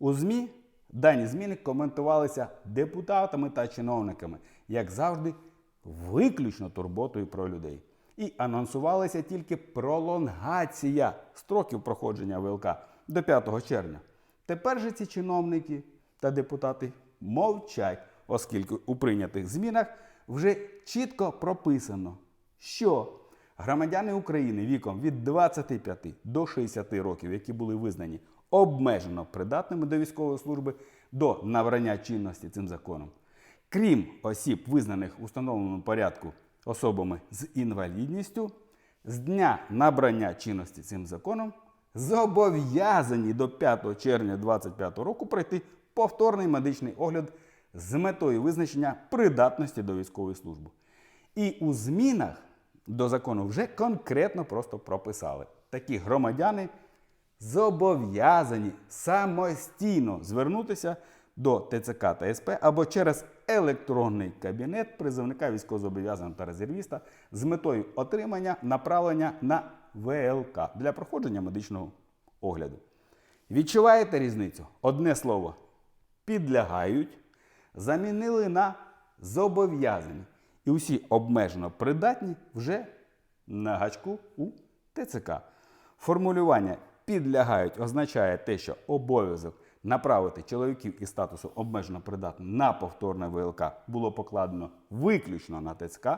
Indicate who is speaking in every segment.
Speaker 1: У ЗМІ дані зміни коментувалися депутатами та чиновниками, як завжди, виключно турботою про людей. І анонсувалася тільки пролонгація строків проходження ВЛК до 5 червня. Тепер же ці чиновники та депутати мовчать, оскільки у прийнятих змінах вже чітко прописано, що громадяни України віком від 25 до 60 років, які були визнані обмежено придатними до військової служби до набрання чинності цим законом, крім осіб, визнаних у встановленому порядку особами з інвалідністю, з дня набрання чинності цим законом зобов'язані до 5 червня 2025 року пройти повторний медичний огляд з метою визначення придатності до військової служби. І у змінах до закону вже конкретно просто прописали. Такі громадяни зобов'язані самостійно звернутися до ТЦК та СП або через електронний кабінет призовника військовозобов'язаного та резервіста з метою отримання направлення на ВЛК для проходження медичного огляду. Відчуваєте різницю? Одне слово підлягають, замінили на зобов'язані. І усі обмежено придатні вже на гачку у ТЦК. Формулювання підлягають означає те, що обов'язок направити чоловіків із статусу обмежено придатних на повторне ВЛК було покладено виключно на ТЦК.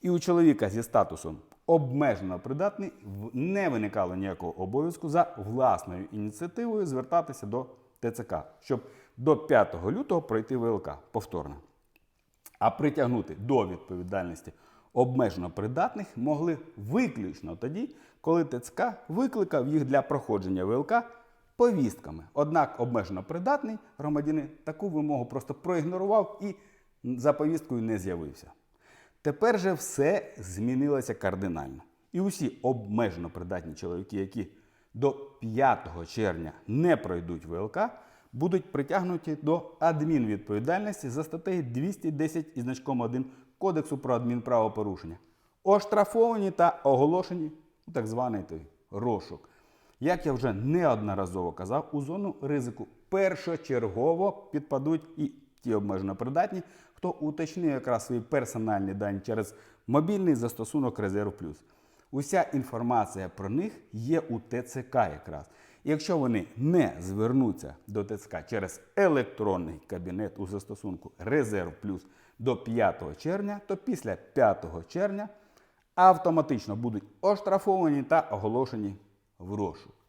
Speaker 1: І у чоловіка зі статусом обмежено придатний не виникало ніякого обов'язку за власною ініціативою звертатися до ТЦК, щоб до 5 лютого пройти ВЛК повторно. А притягнути до відповідальності обмежено придатних могли виключно тоді, коли ТЦК викликав їх для проходження ВЛК повістками. Однак обмежено придатний громадянин таку вимогу просто проігнорував і за повісткою не з'явився. Тепер же все змінилося кардинально. І усі обмежено придатні чоловіки, які до 5 червня не пройдуть ВЛК, будуть притягнуті до адмінвідповідальності за статтею 210 із значком 1 Кодексу про адмінправопорушення, оштрафовані та оголошені у так званий той розшук. Як я вже неодноразово казав, у зону ризику першочергово підпадуть і ті обмежено придатні, хто уточнює якраз свої персональні дані через мобільний застосунок Резерв Плюс. Уся інформація про них є у ТЦК якраз. Якщо вони не звернуться до ТЦК через електронний кабінет у застосунку Резерв Плюс до 5 червня, то після 5 червня автоматично будуть оштрафовані та оголошені в розшук.